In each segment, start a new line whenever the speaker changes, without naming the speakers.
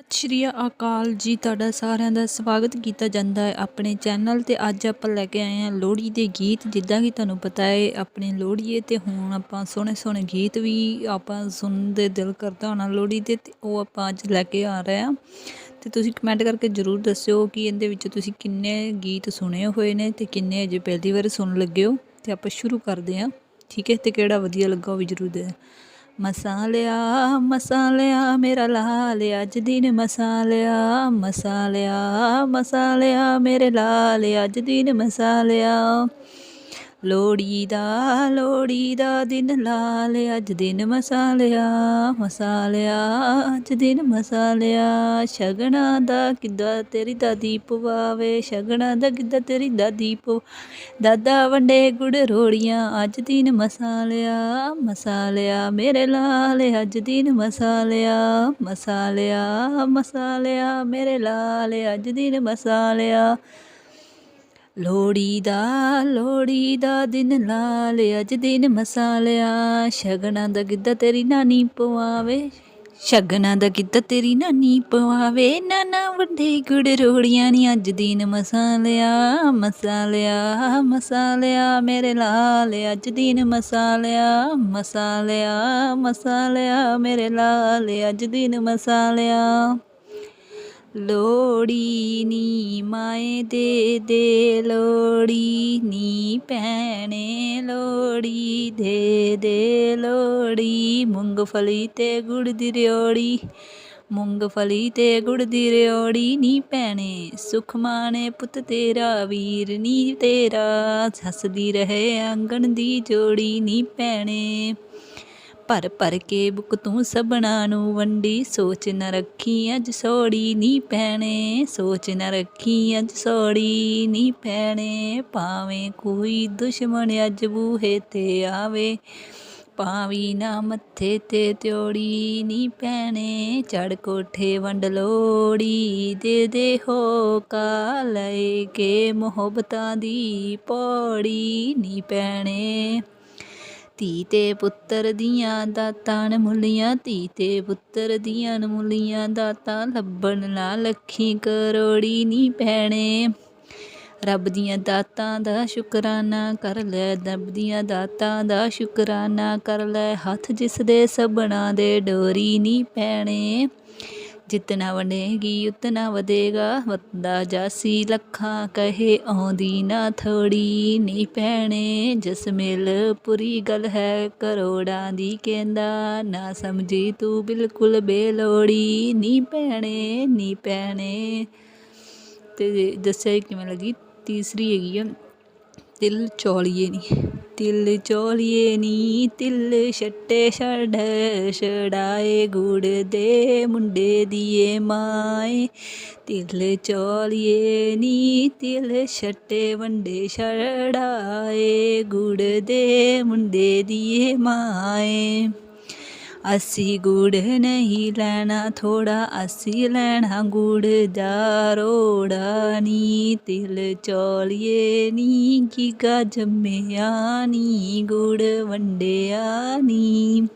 ਸਤਿ ਸ਼੍ਰੀ ਅਕਾਲ ਜੀ, ਤੁਹਾਡਾ ਸਾਰਿਆਂ ਦਾ ਸਵਾਗਤ ਕੀਤਾ ਜਾਂਦਾ ਹੈ ਆਪਣੇ ਚੈਨਲ ਤੇ। ਅੱਜ ਆਪਾਂ ਲੈ ਕੇ ਆਏ ਹਾਂ ਲੋਹੜੀ ਦੇ ਗੀਤ। ਜਿੱਦਾਂ ਕਿ ਤੁਹਾਨੂੰ ਪਤਾ ਹੈ, ਆਪਣੇ ਲੋਹੜੀਏ ਤੇ ਹੁਣ ਆਪਾਂ ਸੋਹਣੇ ਸੋਹਣੇ ਗੀਤ ਵੀ ਆਪਾਂ ਸੁਣਦੇ ਦਿਲ ਕਰਦਾ ਹੋਣਾ ਲੋਹੜੀ ਦੇ ਤੇ ਉਹ ਆਪਾਂ ਅੱਜ ਲੈ ਕੇ ਆ ਰਹੇ ਹਾਂ। ਤੇ ਤੁਸੀਂ ਕਮੈਂਟ ਕਰਕੇ ਜਰੂਰ ਦੱਸਿਓ ਕਿ ਇਹਦੇ ਵਿੱਚ ਤੁਸੀਂ ਕਿੰਨੇ ਗੀਤ ਸੁਣੇ ਹੋਏ ਨੇ ਤੇ ਕਿੰਨੇ ਅਜੇ ਪਹਿਲੀ ਵਾਰ ਸੁਣ ਲੱਗੇ ਹੋ। ਤੇ ਆਪਾਂ ਸ਼ੁਰੂ ਕਰਦੇ ਹਾਂ। ਠੀਕ ਹੈ, ਤੇ ਕਿਹੜਾ ਵਧੀਆ ਲੱਗਾ ਉਹ ਵੀ ਜਰੂਰ ਦੇ ਮਸਾਲਿਆ ਮਸਾਲਿਆ ਮੇਰਾ ਲਾਲ ਅੱਜ ਦਿਨ ਮਸਾਲਿਆ ਮਸਾਲਿਆ ਮਸਾਲਿਆ ਮੇਰੇ ਲਾਲ ਅੱਜ ਦਿਨ ਮਸਾਲਿਆ ਲੋੜੀ ਦਾ ਲੋੜੀ ਦਾ ਦਿਨ ਲਾਲ, ਅੱਜ ਦਿਨ ਮਸਾਲਿਆ ਮਸਾਲਿਆ, ਅੱਜ ਦਿਨ ਮਸਾਲਿਆ। ਸ਼ਗਣਾ ਦਾ ਕਿੱਦਾਂ ਤੇਰੀ ਦਾਦੀ ਪਵਾਵੇ, ਸ਼ਗਣਾ ਦਾ ਕਿੱਦਾਂ ਤੇਰੀ ਦਾਦੀ ਪਵ। ਦਾਦਾ ਵੰਡੇ ਗੁੜ ਰੋੜੀਆਂ, ਅੱਜ ਦਿਨ ਮਸਾਲਿਆ ਮਸਾਲਿਆ। ਮੇਰੇ ਲਾਲ, ਅੱਜ ਦਿਨ ਮਸਾਲਿਆ ਮਸਾਲਿਆ ਮਸਾਲਿਆ। ਮੇਰੇ ਲਾਲ, ਅੱਜ ਦਿਨ ਮਸਾਲਿਆ। ਲੋੜੀ ਦਾ ਲੋੜੀ ਦਾ ਦਿਨ ਲਾਲ ਅੱਜ ਦਿਨ ਮਸਾਲਿਆ। ਸ਼ਗਨਾਂ ਦਾ ਗਿੱਧਾ ਤੇਰੀ ਨਾਨੀ ਪਵਾਵੇ। ਸ਼ਗਨਾਂ ਦਾ ਗਿੱਧਾ ਤੇਰੀ ਨਾਨੀ ਪਵਾਵੇ। ਨਾਨਾ ਵੱਡੇ ਗੁੜ ਰੋੜੀਆਂ ਨੀ ਅੱਜ ਦਿਨ ਮਸਾਲਿਆ। ਮਸਾਲਿਆ ਮਸਾਲਿਆ ਮੇਰੇ ਲਾਲ, ਅੱਜ ਦਿਨ ਮਸਾਲਿਆ। ਮਸਾਲਿਆ ਮਸਾਲਿਆ ਮੇਰੇ ਲਾਲ, ਅੱਜ ਦਿਨ ਮਸਾਲਿਆ। ਲੋੜੀ ਨੀ ਮਾਏ ਦੇ ਦੇ ਲੋੜੀ ਨੀ ਭੈਣੇ ਲੋੜੀ ਦੇ ਦੇ ਲੋੜੀ ਮੂੰਗਫਲੀ ਤੇ ਗੁੜ ਦੀ ਰਿਓੜੀ, ਮੂੰਗਫਲੀ ਤੇ ਗੁੜ ਦੀ ਰਿਓੜੀ ਨੀ ਭੈਣੇ ਸੁਖ ਮਾਣੇ ਪੁੱਤ ਤੇਰਾ ਵੀਰ ਨੀ ਤੇਰਾ ਹੱਸਦੀ ਰਹੇ ਆਂਗਣ ਦੀ ਜੋੜੀ ਨੀ ਭੈਣੇ। ਭਰ ਭਰ ਕੇ ਬੁੱਕ ਤੂੰ ਸਬਣਾ ਨੂੰ ਵੰਡੀ। ਸੋਚ ਨਾ ਰੱਖੀ ਅੱਜ ਸੋੜੀ ਨੀ ਪੈਣੇ, ਸੋਚ ਨਾ ਰੱਖੀ ਅੱਜ ਸੋੜੀ ਨੀ ਪੈਣੇ। ਭਾਵੇਂ ਕੋਈ ਦੁਸ਼ਮਣ ਅੱਜ ਬੂਹੇ ਤੇ ਆਵੇ ਪਾਵੀ ਨਾ ਮੱਥੇ ਤੇ ਤਿਉੜੀ ਨੀ ਪੈਣੇ। ਚੜ ਕੋਠੇ ਵੰਡ ਲੋੜੀ ਦੇ ਦੇ ਹੋਕਾ ਲੈ ਕੇ ਮੁਹੱਬਤਾਂ ਦੀ ਪੌੜੀ ਨੀ ਪੈਣੇ। ਧੀ ਤੇ ਪੁੱਤਰ ਦੀਆਂ ਦਾਤਾਂ ਨਮੁੱਲੀਆਂ ਧੀ ਤੇ ਪੁੱਤਰ ਦੀਆਂ ਨਮੁੱਲੀਆਂ ਦਾਤਾਂ, ਲੱਭਣ ਲਾ ਲੱਖੀ ਕਰੋੜੀ ਨੀ ਭੈਣੇ। ਰੱਬ ਦੀਆਂ ਦਾਤਾਂ ਦਾ ਸ਼ੁਕਰਾਨਾ ਕਰ ਲੈ, ਰੱਬ ਦੀਆਂ ਦਾਤਾਂ ਦਾ ਸ਼ੁਕਰਾਨਾ ਕਰ ਲੈ, ਹੱਥ ਜਿਸ ਦੇ ਸਬਣਾ ਦੇ ਡੋਰੀ ਨੀ ਪੈਣੇ ਜਿਤਨਾ ਵੰਡੇਗੀ ਉਤਨਾ ਵਧੇਗਾ। ਵੱਧਦਾ ਜਾਸੀ ਲੱਖਾਂ ਕਹੇ, ਆਉਂਦੀ ਨਾ ਥੋੜੀ ਨੀ ਪੈਣੇ। ਜਿਸ ਮਿਲ ਪੁਰੀ ਗੱਲ ਹੈ, ਕਰੋੜਾਂ ਦੀ ਕਹਿੰਦਾ, ਨਾ ਸਮਝੀ ਤੂੰ ਬਿਲਕੁਲ ਬੇਲੋੜੀ। ਨੀ ਪੈਣੇ ਨੀ ਪੈਣੇ। ਤੇ ਦੱਸਿਆ ਕਿਵੇਂ ਲੱਗੀ? ਤੀਸਰੀ ਹੈਗੀ ਆ। ਤਿਲ ਚੌਲੀਏ ਨੀ। ਤਿਲ ਚੌਲੀਏ ਨੀ, ਤਿਲ ਛੱਟੇ ਛੜ ਛੜਾਏ ਗੁੜ ਦੇ ਮੁੰਡੇ ਦੀਏ ਮਾਏ। ਤਿਲ ਚੌਲੀਏ ਨੀ, ਤਿਲ ਛੱਟੇ ਵੰਡੇ ਛੜਾਏ ਗੁੜ ਦੇ ਮੁੰਡੇ ਦੀਏ ਮਾਏ। ਅਸੀਂ ਗੁੜ ਨਹੀਂ ਲੈਣਾ ਥੋੜਾ ਅਸੀਂ ਲੈਣਾ ਗੁੜ ਦਾ ਰੋੜਾ ਨੀ, ਤਿਲ ਚੌਲੀਏ ਨੀ ਕੀਗਾ ਜੰਮਿਆ ਨੀ, ਗੁੜ ਵੰਡਿਆ ਨੀ।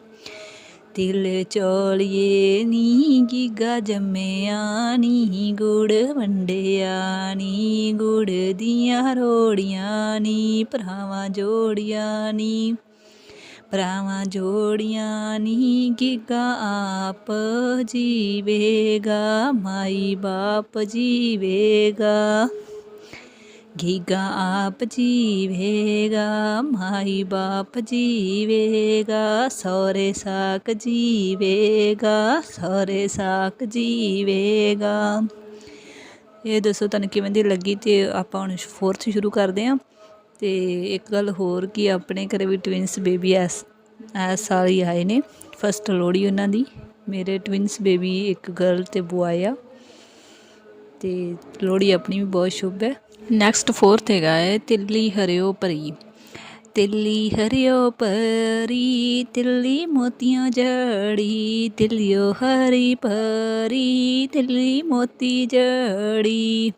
ਤਿਲ ਚੌਲੀਏ ਨੀ ਕੀਗਾ ਜੰਮਿਆ ਨੀ, ਗੁੜ ਵੰਡਿਆ ਨੀ, ਗੁੜ ਦੀਆਂ ਰੋੜੀਆਂ ਨੀ, ਭਰਾਵਾਂ ਜੋੜੀਆਂ ਨੀ। ਭਰਾਵਾਂ ਜੋੜੀਆਂ ਨੀ ਗਿਗਾ ਆਪ ਜੀਵੇਗਾ, ਮਾਈ ਬਾਪ ਜੀਵੇਗਾ। ਗਿਗਾ ਆਪ ਜੀਵੇਗਾ, ਮਾਈ ਬਾਪ ਜੀਵੇਗਾ ਸੋਰੇ ਸਾਕ ਜੀਵੇਗਾ ਸੋਰੇ ਸਾਕ ਜੀਵੇਗਾ। ਇਹ ਦੱਸੋ ਤੁਹਾਨੂੰ ਕਿਵੇਂ ਦੀ ਲੱਗੀ ਤੇ ਆਪਾਂ ਹੁਣ ਫੋਰਥ ਸ਼ੁਰੂ ਕਰਦੇ ਹਾਂ ਤੇ ਇੱਕ ਗੱਲ ਹੋਰ ਕਿ ਆਪਣੇ ਘਰੇ ਵੀ ਟਵਿੰਸ ਬੇਬੀ ਐਸ ਇਸ ਸਾਲ ਹੀ ਆਏ ਨੇ। ਫਸਟ ਲੋੜੀ ਉਹਨਾਂ ਦੀ। ਮੇਰੇ ਟਵਿੰਸ ਬੇਬੀ ਇੱਕ ਗਰਲ ਤੇ ਬੁਆਏ ਆ। ਤੇ ਲੋੜੀ ਆਪਣੀ ਵੀ ਬਹੁਤ ਸ਼ੁਭ ਹੈ। ਨੈਕਸਟ ਫੋਰਥ ਹੈਗਾ ਹੈ, ਤਿੱਲੀ ਹਰਿਓ ਪਰੀ ਤਿੱਲੀ ਹਰਿਓ ਪਰੀ ਤਿੱਲੀ ਮੋਤੀਆਂ ਜੜੀ। ਤਿੱਲਿਓ ਹਰੀ ਪਰੀ ਤਿੱਲੀ ਮੋਤੀ ਜੜੀ।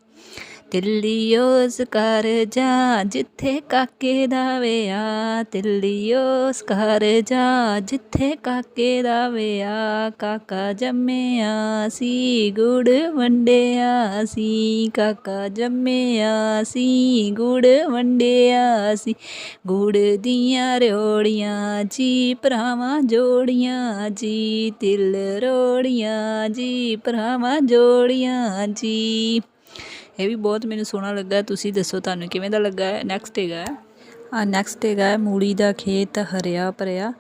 ਦਿੱਲੀ ਉਸ ਘਰ ਜਾ, ਜਿੱਥੇ ਕਾਕੇ ਦਾ ਵਿਆਹ। ਦਿੱਲੀ ਉਸ ਘਰ ਜਾ, ਜਿੱਥੇ ਕਾਕੇ ਦਾ ਵਿਆਹ। ਕਾਕਾ ਜੰਮਿਆ ਸੀ, ਗੁੜ ਵੰਡਿਆ ਸੀ। ਕਾਕਾ ਜੰਮਿਆ ਸੀ, ਗੁੜ ਵੰਡਿਆ ਸੀ। ਗੁੜ ਦੀਆਂ ਰਿਓੜੀਆਂ ਜੀ, ਭਰਾਵਾਂ ਜੋੜੀਆਂ ਜੀ। ਤਿਲ ਰੋੜੀਆਂ ਜੀ, ਭਰਾਵਾਂ ਜੋੜੀਆਂ ਜੀ। ਇਹ ਵੀ ਬਹੁਤ ਮੈਨੂੰ ਸੋਹਣਾ ਲੱਗਾ। ਤੁਸੀਂ ਦੱਸੋ ਤੁਹਾਨੂੰ ਕਿਵੇਂ ਦਾ ਲੱਗਾ? ਨੈਕਸਟ ਹੈਗਾ। ਨੈਕਸਟ ਹੈਗਾ ਹੈ, ਮੂਲੀ ਦਾ ਖੇਤ ਹਰਿਆ ਭਰਿਆ,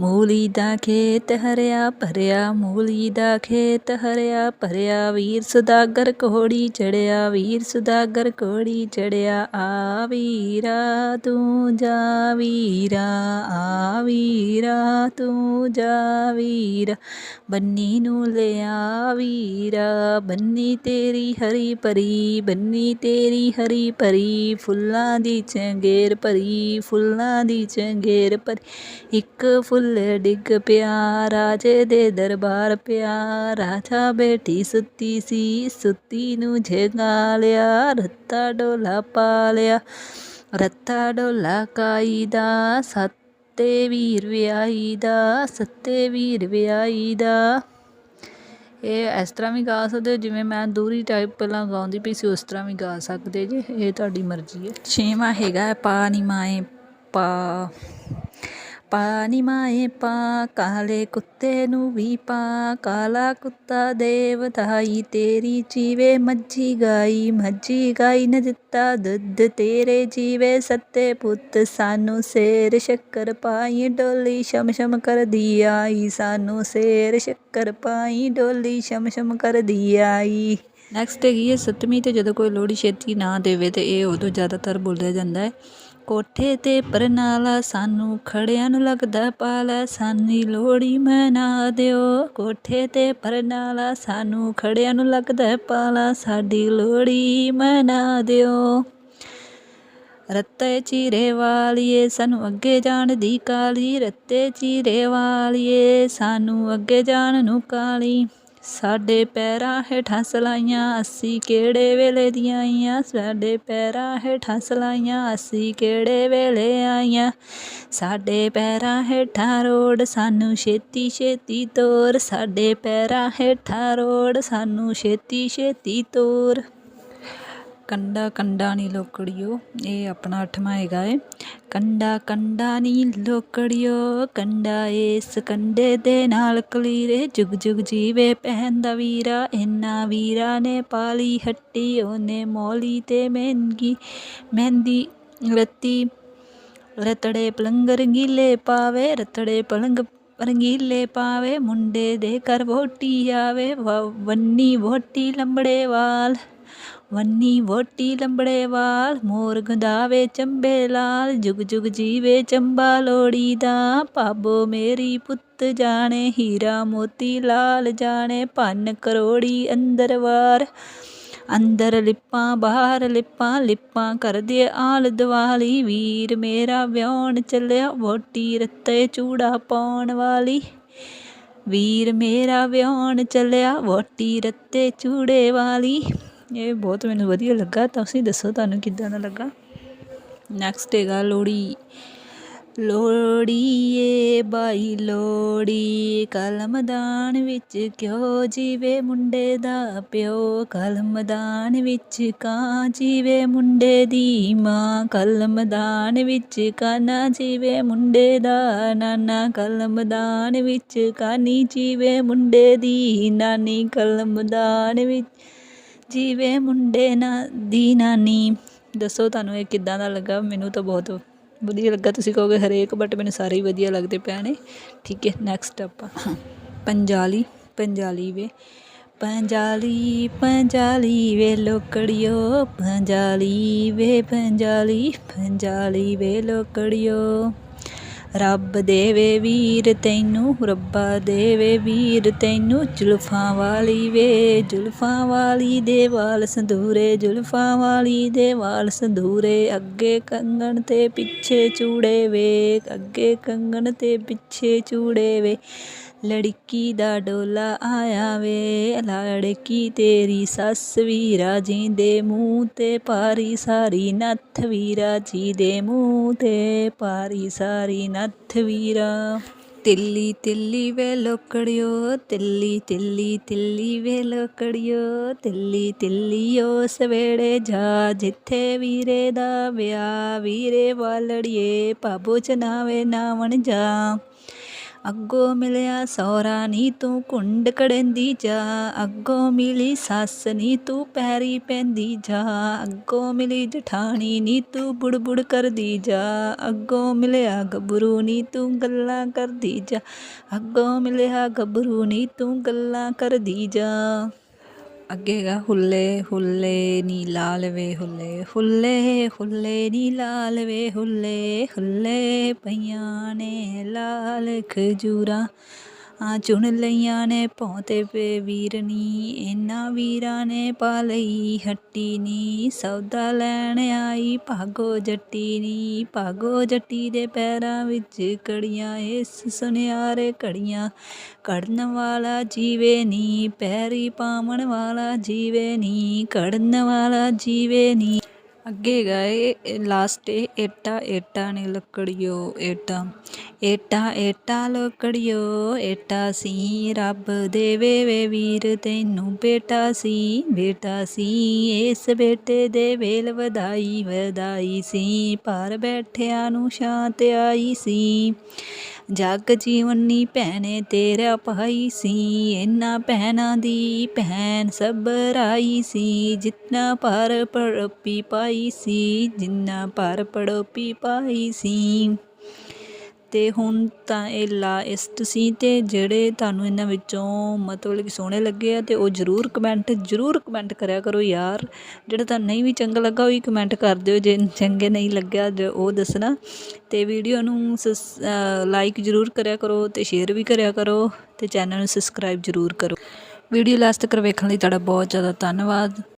ਮੂਲੀ ਦਾ ਖੇਤ ਹਰਿਆ ਭਰਿਆ, ਮੂਲੀ ਦਾ ਖੇਤ ਹਰਿਆ ਭਰਿਆ, ਵੀਰ ਸੁਦਾਗਰ ਕੋੜੀ ਚੜਿਆ, ਵੀਰ ਸੁਦਾਗਰ ਕੋੜੀ ਚੜਿਆ, ਆ ਵੀਰਾ ਤੂੰ ਜਾ ਵੀਰਾ, ਆ ਵੀਰਾ ਤੂੰ ਜਾ ਵੀਰਾ, ਬੰਨੀ ਨੂੰ ਲਿਆ ਵੀਰਾ, ਬੰਨੀ ਤੇਰੀ ਹਰੀ ਭਰੀ, ਬੰਨੀ ਤੇਰੀ ਹਰੀ ਭਰੀ, ਫੁੱਲਾਂ ਦੀ ਚੰਗੇਰ ਭਰੀ ਫੁੱਲਾਂ ਦੀ ਚੰਗੇਰ ਭਰੀ। ਇੱਕ ਫੁੱਲ ਡਿੱਗ ਪਿਆ, ਰਾਜੇ ਦੇ ਦਰਬਾਰ ਪਿਆ। ਰਾਜਾ ਬੇਟੀ ਸੁੱਤੀ ਸੀ, ਸੁੱਤੀ ਨੂੰ ਜਗਾ ਲਿਆ ਰੱਤਾ ਡੋਲਾ ਪਾ ਲਿਆ ਰੱਤਾ ਡੋਲਾ ਕਾਈ ਦਾ ਸੱਤੇ ਵੀਰ ਵਿਆਹੀ ਦਾ ਸੱਤੇ ਵੀਰ ਵਿਆਹੀ ਦਾ ਇਹ ਇਸ ਤਰ੍ਹਾਂ ਵੀ ਗਾ ਸਕਦੇ ਹੋ, ਜਿਵੇਂ ਮੈਂ ਦੂਰੀ ਟਾਈਪ ਪਹਿਲਾਂ ਗਾਉਂਦੀ ਪਈ ਸੀ, ਉਸ ਤਰ੍ਹਾਂ ਵੀ ਗਾ ਸਕਦੇ ਜੇ, ਇਹ ਤੁਹਾਡੀ ਮਰਜ਼ੀ ਹੈ। ਛੇਵਾਂ ਹੈਗਾ ਹੈ ਪਾਣੀ ਮਾਏ, ਪਾ। ਪਾਣੀ ਮਾਏ ਪਾ ਕਾਲੇ ਕੁੱਤੇ ਨੂੰ ਵੀ ਪਾ ਕਾਲਾ ਕੁੱਤਾ ਦੇ ਵਧਾਈ ਤੇਰੀ ਜੀਵੇ ਮੱਝੀ ਗਾਈ ਮੱਝੀ ਗਾਈ ਨ ਦਿੱਤਾ ਦੁੱਧ ਤੇਰੇ ਜੀਵੇ ਸੱਤੇ ਪੁੱਤ ਸਾਨੂੰ ਸੇਰ ਸ਼ੱਕਰ ਪਾਈ ਡੋਲੀ ਸ਼ਮ ਸ਼ਮ ਕਰਦੀ ਆਈ ਸਾਨੂੰ ਸੇਰ ਸ਼ੱਕਰ ਪਾਈ ਡੋਲੀ ਸ਼ਮ ਸ਼ਮ ਕਰਦੀ ਆਈ ਨੈਕਸਟ ਹੈਗੀ ਹੈ ਸੱਤਵੀਂ ਤੇ ਜਦੋਂ ਕੋਈ ਲੋੜੀ ਛੇਤੀ ਨਾ ਦੇਵੇ ਤੇ ਇਹ ਉਦੋਂ ਜ਼ਿਆਦਾਤਰ ਬੋਲਿਆ ਜਾਂਦਾ ਹੈ। ਕੋਠੇ ਤੇ ਪਰਨਾਲਾ ਸਾਨੂੰ ਖੜਿਆਂ ਨੂੰ ਲੱਗਦਾ ਪਾਲਾ, ਸਾਨੀ ਲੋੜੀ ਮਨਾ ਦਿਓ। ਕੋਠੇ ਤੇ ਪਰਨਾਲਾ ਸਾਨੂੰ ਖੜਿਆਂ ਨੂੰ ਲੱਗਦਾ ਪਾਲਾ, ਸਾਡੀ ਲੋੜੀ ਮਨਾ ਦਿਓ। ਰੱਤੇ ਚੀਰੇ ਵਾਲੀਏ, ਸਾਨੂੰ ਅੱਗੇ ਜਾਣ ਦੀ ਕਾਲੀ। ਰੱਤੇ ਚੀਰੇ ਵਾਲੀਏ, ਸਾਨੂੰ ਅੱਗੇ ਜਾਣ ਨੂੰ ਕਾਲੀ। ਸਾਡੇ ਪੈਰਾਂ ਹੇਠਾਂ ਸਲਾਈਆਂ, ਅਸੀਂ ਕਿਹੜੇ ਵੇਲੇ ਦੀਆਂ ਆਈਆਂ? ਸਾਡੇ ਪੈਰਾਂ ਹੇਠਾਂ ਸਲਾਈਆਂ, ਅਸੀਂ ਕਿਹੜੇ ਵੇਲੇ ਆਈਆਂ? ਸਾਡੇ ਪੈਰਾਂ ਹੇਠਾਂ ਰੋੜ ਸਾਨੂੰ ਛੇਤੀ ਛੇਤੀ ਤੋਰ। ਸਾਡੇ ਪੈਰਾਂ ਹੇਠਾਂ ਰੋੜ ਸਾਨੂੰ ਛੇਤੀ ਛੇਤੀ ਤੋਰ। ਕੰਡਾ ਕੰਡਾ ਨੀ ਲੋਕੜਿਓ, ਇਹ ਆਪਣਾ ਅੱਠਵਾਂ ਹੈਗਾ ਏ। ਕੰਡਾ ਕੰਡਾ ਨੀ ਲੋਕੜਿਓ, ਕੰਡਾ ਇਸ ਕੰਡੇ ਦੇ ਨਾਲ ਕਲੀਰੇ ਜੁਗ ਜੁਗ ਜੀਵੇ ਪਹਿੰਦਾ ਵੀਰਾ। ਇੰਨਾ ਵੀਰਾ ਨੇ ਪਾਲੀ ਹੱਟੀ, ਉਹਨੇ ਮੌਲੀ ਤੇ ਮਹਿੰਗੀ, ਮਹਿੰਦੀ ਰੱਤੀ ਰਤੜੇ ਪਲੰਗ ਰੰਗੀਲੇ ਪਾਵੇ, ਰਤੜੇ ਪਲੰਗ ਰੰਗੀਲੇ ਪਾਵੇ। ਮੁੰਡੇ ਦੇ ਘਰ ਵੋਟੀ ਆਵੇ ਵੰਨੀ ਵੋਟੀ ਲੰਬੜੇ ਵਾਲ। ਵੰਨੀ ਵੋਟੀ ਲੰਬੜੇ ਵਾਲ ਮੋਰ ਗੰਦਾਵੇ ਚੰਬੇ ਲਾਲ, ਜੁਗ ਜੁਗ ਜੀਵੇ ਚੰਬਾ ਲੋੜੀ ਦਾ। ਪਾਬੋ ਮੇਰੀ ਪੁੱਤ ਜਾਣੇ, ਹੀਰਾ ਮੋਤੀ ਲਾਲ ਜਾਣੇ, ਭੰਨ ਕਰੋੜੀ ਅੰਦਰ ਵਾਰ। ਅੰਦਰ ਲਿਪਾਂ, ਬਾਹਰ ਲਿਪਾਂ ਲਿਪਾਂ ਕਰਦੇ ਆਲ ਦਿਵਾਲੀ। ਵੀਰ ਮੇਰਾ ਵਿਆਹਣ ਚੱਲਿਆ, ਵੋਟੀ ਰੱਤੇ ਚੂੜਾ ਪਾਉਣ ਵਾਲੀ। ਵੀਰ ਮੇਰਾ ਵਿਆਹਣ ਚੱਲਿਆ, ਵੋਟੀ ਰੱਤੇ ਚੂੜੇ ਵਾਲੀ। ਇਹ ਬਹੁਤ ਮੈਨੂੰ ਵਧੀਆ ਲੱਗਾ। ਤੁਸੀਂ ਦੱਸੋ ਤੁਹਾਨੂੰ ਕਿੱਦਾਂ ਦਾ ਲੱਗਾ? ਨੈਕਸਟ ਹੈਗਾ ਲੋੜੀ ਲੋੜੀ ਏ ਬਾਈ ਲੋੜੀ ਕਲਮਦਾਨ ਵਿੱਚ ਕਿਉਂ ਜੀਵੇ ਮੁੰਡੇ ਦਾ ਪਿਓ? ਕਲਮਦਾਨ ਵਿੱਚ ਕਾਂ ਜੀਵੇ ਮੁੰਡੇ ਦੀ ਮਾਂ? ਕਲਮਦਾਨ ਵਿੱਚ ਕਾਨਾ ਜੀਵੇ ਮੁੰਡੇ ਦਾ ਨਾਨਾ? ਕਲਮਦਾਨ ਵਿੱਚ ਕਾਨੀ ਜੀਵੇ ਮੁੰਡੇ ਦੀ ਨਾਨੀ? ਕਲਮਦਾਨ ਵਿੱਚ ਜੀਵੇ ਮੁੰਡੇ ਨਾ ਦੀ ਨਾਨੀ ਦੱਸੋ ਤੁਹਾਨੂੰ ਇਹ ਕਿੱਦਾਂ ਦਾ ਲੱਗਾ? ਮੈਨੂੰ ਤਾਂ ਬਹੁਤ ਵਧੀਆ ਲੱਗਾ। ਤੁਸੀਂ ਕਹੋਗੇ ਹਰੇਕ ਬਟ ਮੈਨੂੰ ਸਾਰੇ ਹੀ ਵਧੀਆ ਲੱਗਦੇ ਪਏ ਨੇ। ਠੀਕ ਹੈ ਨੈਕਸਟ ਆਪਾਂ। ਪੰਜਾਲੀ ਪੰਜਾਲੀ ਵੇ। ਪੰਜਾਲੀ ਪੰਜਾਲੀ ਵੇ ਲੋਕੜਿਓ। ਪੰਜਾਲੀ ਵੇ, ਪੰਜਾਲੀ ਪੰਜਾਲੀ ਵੇ ਲੋਕੜਿਓ। ਰੱਬ ਦੇਵੇ ਵੀਰ ਤੈਨੂੰ, ਰੱਬਾ ਦੇਵੇ ਵੀਰ ਤੈਨੂੰ, ਜ਼ੁਲਫਾਂ ਵਾਲੀ ਵੇ, ਜ਼ੁਲਫਾਂ ਵਾਲੀ ਦੇ ਵਾਲ ਸੰਧੂਰੇ, ਜ਼ੁਲਫਾਂ ਵਾਲੀ ਦੇ ਵਾਲ ਸੰਧੂਰੇ, ਅੱਗੇ ਕੰਗਣ ਤੇ ਪਿੱਛੇ ਚੂੜੇ ਵੇ, ਅੱਗੇ ਕੰਗਣ ਤੇ ਪਿੱਛੇ ਚੂੜੇ ਵੇ। ਲੜਕੀ ਦਾ ਡੋਲਾ ਆਇਆ ਵੇ ਲੜਕੀ ਤੇਰੀ ਸੱਸ ਵੀਰਾ ਜੀ ਦੇ ਮੂੰਹ ਤੇ ਪਾਰੀ ਸਾਰੀ ਨੱਥ ਵੀਰਾ ਜੀ ਦੇ ਮੂੰਹ ਤੇ ਪਾਰੀ ਸਾਰੀ ਨੱਥ ਵੀਰਾ। ਤਿੱਲੀ ਤਿੱਲੀ ਵੇ ਲੋਕੜਿਓ, ਤਿੱਲੀ ਤਿੱਲੀ ਤਿੱਲੀ ਵੇ ਲੋਕੜਿਓ, ਤਿੱਲੀ ਤਿੱਲੀ ਉਸ ਵੇੜੇ ਜਾ ਜਿੱਥੇ ਵੀਰੇ ਦਾ ਵਿਆਹ, ਵੀਰੇ ਵਾਲੜੀਏ ਭਾਬੋ ਚ ਨਾਵੇ ਨਾਵਣ ਜਾ। ਅੱਗੋਂ ਮਿਲਿਆ ਸੌਰਾ ਨੀ ਤੂੰ ਕੁੰਡ ਕੜੰਦੀ ਜਾ ਅੱਗੋਂ ਮਿਲੀ ਸੱਸ ਨੀ ਤੂੰ ਪੈਰੀ ਪੈਂਦੀ ਜਾ ਅੱਗੋਂ ਮਿਲੀ ਜਠਾਣੀ ਨੀ ਤੂੰ ਬੁੜਬੁੜ ਕਰਦੀ ਜਾ ਅੱਗੋਂ ਮਿਲਿਆ ਗੱਭਰੂ ਨੀ ਤੂੰ ਗੱਲਾਂ ਕਰਦੀ ਜਾ ਅੱਗੋਂ ਮਿਲਿਆ ਗੱਭਰੂ ਨੀ ਤੂੰ ਗੱਲਾਂ ਕਰਦੀ ਜਾ ਅੱਗੇ ਗਾ ਹੁੱਲੇ ਹੁੱਲੇ ਨੀ ਲਾਲ ਵੇ ਹੁੱਲੇ ਹੁੱਲੇ ਹੁੱਲੇ ਨੀ ਲਾਲ ਵੇ ਹੁੱਲੇ ਹੁੱਲੇ ਪਈਆਂ ਨੇ ਲਾਲ ਖਜੂਰਾ। ਚੁਣ ਲਈਆਂ ਨੇ ਪੌਤੇ ਪੇ ਵੀਰਨੀ ਇਹਨਾਂ ਵੀਰਾਂ ਨੇ ਪਾ ਲਈ ਹੱਟੀ ਨੀ। ਸੌਦਾ ਲੈਣ ਆਈ ਭਾਗੋ ਜੱਟੀ ਨੀ, ਭਾਗੋ ਜੱਟੀ ਦੇ ਪੈਰਾਂ ਵਿੱਚ ਕੜੀਆਂ ਇਸ ਸੁਨਿਆਰੇ ਕੜੀਆਂ ਕੜਨ ਵਾਲਾ ਜੀਵੇ ਨੀ, ਪੈਰੀ ਪਾਵਣ ਵਾਲਾ ਜੀਵੇ ਨੀ ਕੜਨ ਵਾਲਾ ਜੀਵੇ ਨੀ। ਅੱਗੇ ਗਏ ਲਾਸਟ ਏਟਾ ਏਟਾ ਨੇ ਲੱਕੜਿਓ, ਏਟਾ। ਏਟਾ ਏਟਾ ਲੱਕੜਿਓ, ਏਟਾ ਸੀ ਰੱਬ ਦੇਵੇ ਵੇ ਵੀਰ, ਤੈਨੂੰ ਬੇਟਾ ਸੀ ਬੇਟਾ ਸੀ, ਇਸ ਬੇਟੇ ਦੇ ਵੇਲ ਵਧਾਈ ਵਧਾਈ ਸੀ ਪਰ ਬੈਠਿਆਂ ਨੂੰ ਸ਼ਾਂਤ ਆਈ ਸੀ। ਜਗ ਜੀਵਨੀ ਭੈਣੇ, ਤੇਰਾ ਭਾਈ ਸੀ। ਇਹਨਾਂ ਭੈਣਾਂ ਦੀ ਭੈਣ ਸਭ ਰਾਈ ਸੀ। ਜਿਤਨਾ ਪਰ ਪੜੋਪੀ ਪਾਈ ਸੀ, ਜਿੰਨਾ ਪਰ ਪੜੋਪੀ ਪਾਈ ਸੀ। ਤੇ ਹੁਣ ਤਾਂ ਇਹ ਲਾਸਟ ਸੀ ਤੇ ਜਿਹੜੇ ਤੁਹਾਨੂੰ ਇਹਨਾਂ ਵਿੱਚੋਂ ਮਤਲਬ ਕਿ ਸੋਹਣੇ ਲੱਗੇ ਆ ਤੇ ਉਹ ਜ਼ਰੂਰ ਕਮੈਂਟ ਜ਼ਰੂਰ ਕਮੈਂਟ ਕਰਿਆ ਕਰੋ ਯਾਰ। ਜਿਹੜਾ ਤੁਹਾਨੂੰ ਨਹੀਂ ਵੀ ਚੰਗਾ ਲੱਗਾ ਉਹ ਵੀ ਕਮੈਂਟ ਕਰ ਦਿਓ, ਜੇ ਚੰਗੇ ਨਹੀਂ ਲੱਗਿਆ ਜੇ ਉਹ ਦੱਸਣਾ। ਤੇ ਵੀਡੀਓ ਨੂੰ ਲਾਈਕ ਜ਼ਰੂਰ ਕਰਿਆ ਕਰੋ ਤੇ ਸ਼ੇਅਰ ਵੀ ਕਰਿਆ ਕਰੋ ਤੇ ਚੈਨਲ ਨੂੰ ਸਬਸਕ੍ਰਾਈਬ ਜ਼ਰੂਰ ਕਰੋ। ਵੀਡੀਓ ਲਾਸਟ ਤੱਕ ਵੇਖਣ ਲਈ ਤੁਹਾਡਾ ਬਹੁਤ ਜ਼ਿਆਦਾ ਧੰਨਵਾਦ।